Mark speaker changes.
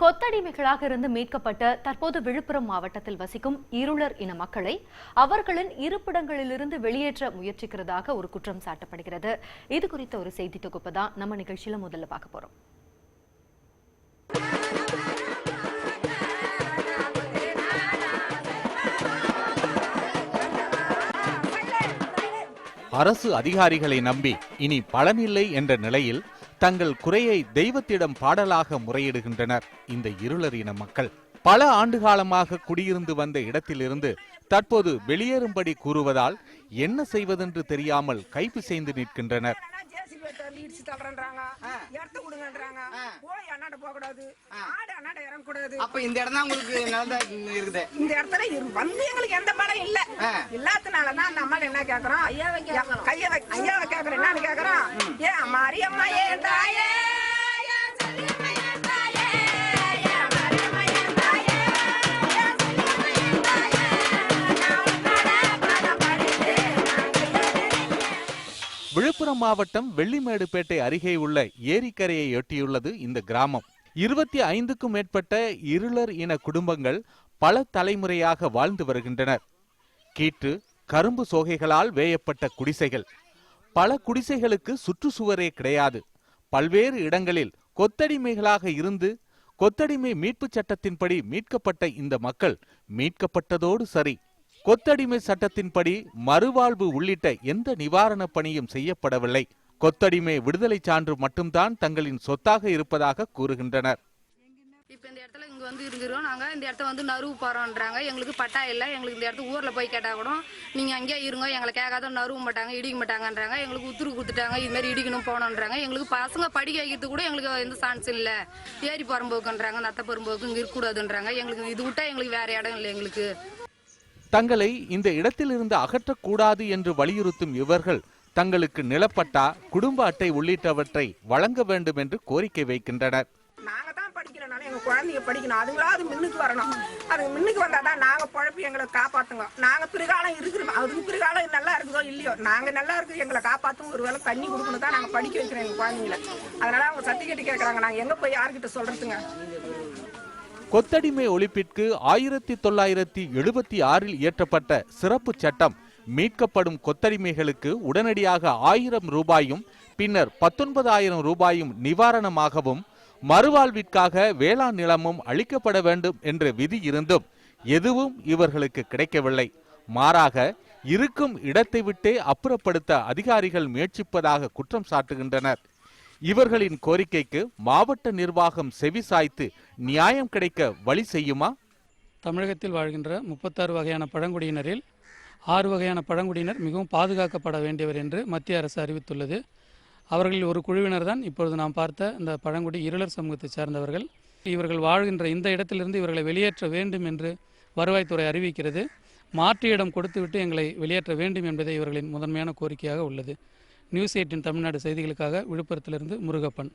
Speaker 1: கொத்தடிமைகளாக இருந்து மீட்கப்பட்ட தற்போது விழுப்புரம் மாவட்டத்தில் வசிக்கும் இருளர் இன மக்களை அவர்களின் இருப்பிடங்களிலிருந்து வெளியேற்ற முயற்சிக்கிறதாக ஒரு குற்றம் சாட்டப்படுகிறது. இது குறித்த ஒரு செய்தி தொகுப்பு தான் நம்ம நிகழ்ச்சியில முதல்ல பார்க்க போறோம்.
Speaker 2: அரசு அதிகாரிகளை நம்பி இனி பலனில்லை என்ற நிலையில் தங்கள் குறையை தெய்வத்திடம் பாடலாக முறையிடுகின்றனர். இந்த இருளர் இன மக்கள் பல ஆண்டுகாலமாக குடியிருந்து வந்த இடத்திலிருந்து தற்போது வெளியேறும்படி கூறுவதால் என்ன செய்வதென்று தெரியாமல் கைப்பிசைந்து நிற்கின்றனர்.
Speaker 3: போய் அண்ணாட்ட போக கூடாது ஆடு அண்ணாட்ட இறங்க கூடாது
Speaker 4: அப்ப இந்த இடம் தான் உங்களுக்கு நல்லதா இருக்குது.
Speaker 3: இந்த இடத்துல வந்து எங்களுக்கு எந்த படம் இல்ல. இல்லாதனாலதான் அந்த அம்மா என்ன கேக்குறோம்? கைய வை- ஐயாவை கேக்குறோம் என்னன்னு கேக்குறோம்? ஏன் மாரியம்மா ஏன் தாயே?
Speaker 2: விழுப்புரம் மாவட்டம் வெள்ளிமேடுபேட்டை அருகே உள்ள ஏரிக்கரையை ஒட்டியுள்ளது இந்த கிராமம். இருபத்தி ஐந்துக்கும் மேற்பட்ட இருளர் இன குடும்பங்கள் பல தலைமுறையாக வாழ்ந்து வருகின்றனர். கீற்று கரும்பு சோகைகளால் வேயப்பட்ட குடிசைகள். பல குடிசைகளுக்கு சுற்றுச்சுவரே கிடையாது. பல்வேறு இடங்களில் கொத்தடிமைகளாக இருந்து கொத்தடிமை மீட்புச் சட்டத்தின்படி மீட்கப்பட்ட இந்த மக்கள் மீட்கப்பட்டதோடு சரி. கொத்தடிமை சட்டத்தின்படி மறுவாழ்வு உள்ளிட்ட எந்த நிவாரணப் பணியும் செய்யப்படவில்லை. கொத்தடிமை விடுதலை சான்று மட்டும்தான் தங்களின் சொத்தாக இருப்பதாக கூறுகின்றனர்.
Speaker 5: இப்போ இந்த இடத்துல இங்கே வந்து இருக்கிறோம். நாங்கள் இந்த இடத்த வந்து நறுவு போகிறோன்றாங்க எங்களுக்கு பட்டா இல்லை. எங்களுக்கு இந்த இடத்து ஊரில் போய் கேட்டால் கூட நீங்கள் அங்கேயே இருங்க. எங்களை கேட்காத நறுவ மாட்டாங்க இடிக்க மாட்டாங்கன்றாங்க. எங்களுக்கு உத்தரவு கொடுத்துட்டாங்க. இது மாதிரி இடிக்கணும் போகணுன்றாங்க எங்களுக்கு பசங்க படிக்க வைக்கிறது கூட எங்களுக்கு எந்த சான்ஸ் இல்லை. ஏரி புறம்போக்குன்றாங்க நத்த புறம்போக்கு இங்கே இருக்கக்கூடாதுன்றாங்க. எங்களுக்கு இது விட்டா எங்களுக்கு வேற இடம் இல்லை எங்களுக்கு.
Speaker 2: தங்களை இந்த இடத்திலிருந்து அகற்றக்கூடாது என்று வலியுறுத்தும் இவர்கள் தங்களுக்கு நிலப்பட்டா குடும்ப அட்டை உள்ளிட்டவற்றை வழங்க வேண்டும் என்று கோரிக்கை வைக்கின்றனர்.
Speaker 3: நாங்க தான் படிக்கிறனால எங்க குழந்தைங்க படிக்கணும். அதுங்களாவது மின்னுக்கு வரணும். அது மின்னுக்கு வந்தா தான் நாங்க பொழப்பி எங்களை காப்பாத்துங்க. நாங்க பிறகாலம் இருக்கிறோம். அதுக்கு பிறகாலம் நல்லா இருக்குதோ இல்லையோ நாங்க நல்லா இருக்கு எங்களை காப்பாத்தும் ஒரு வேளை தண்ணி கொடுக்கணும் தான் நாங்க படிக்க வைக்கிறோம் எங்க குழந்தைங்கள. அதனால அவங்க சர்டிஃபிகேட் கேட்கறாங்க நாங்க எங்க போய் யாருக்கிட்ட சொல்றதுங்க?
Speaker 2: கொத்தடிமை ஒழிப்பிற்கு ஆயிரத்தி தொள்ளாயிரத்தி எழுபத்தி ஆறில் இயற்றப்பட்ட சிறப்பு சட்டம் மீட்கப்படும் கொத்தடிமைகளுக்கு உடனடியாக ஆயிரம் ரூபாயும் பின்னர் பத்தொன்பதாயிரம் ரூபாயும் நிவாரணமாகவும் மறுவாழ்விற்காக வேளாண் நிலமும் அளிக்கப்பட வேண்டும் என்ற விதி இருந்தும் எதுவும் இவர்களுக்கு கிடைக்கவில்லை. மாறாக இருக்கும் இடத்தை விட்டே அப்புறப்படுத்த அதிகாரிகள் முயற்சிப்பதாக குற்றம் சாட்டுகின்றனர். இவர்களின் கோரிக்கைக்கு மாவட்ட நிர்வாகம் செவி சாய்த்து நியாயம் கிடைக்க வழி செய்யுமா?
Speaker 6: தமிழகத்தில் வாழ்கின்ற முப்பத்தாறு வகையான பழங்குடியினரில் ஆறு வகையான பழங்குடியினர் மிகவும் பாதுகாக்கப்பட வேண்டியவர் என்று மத்திய அரசு அறிவித்துள்ளது. அவர்களில் ஒரு குழுவினர் தான் இப்பொழுது நாம் பார்த்த இந்த பழங்குடி இருளர் சமூகத்தைச் சார்ந்தவர்கள். இவர்கள் வாழ்கின்ற இந்த இடத்திலிருந்து இவர்களை வெளியேற்ற வேண்டும் என்று வருவாய்த்துறை அறிவிக்கிறது. மாற்று இடம் கொடுத்துவிட்டு எங்களை வெளியேற்ற வேண்டும் என்பதே இவர்களின் முதன்மையான கோரிக்கையாக உள்ளது. நியூஸ் எயிட்டின் தமிழ்நாடு செய்திகளுக்காக விழுப்புரத்திலிருந்து முருகப்பன்.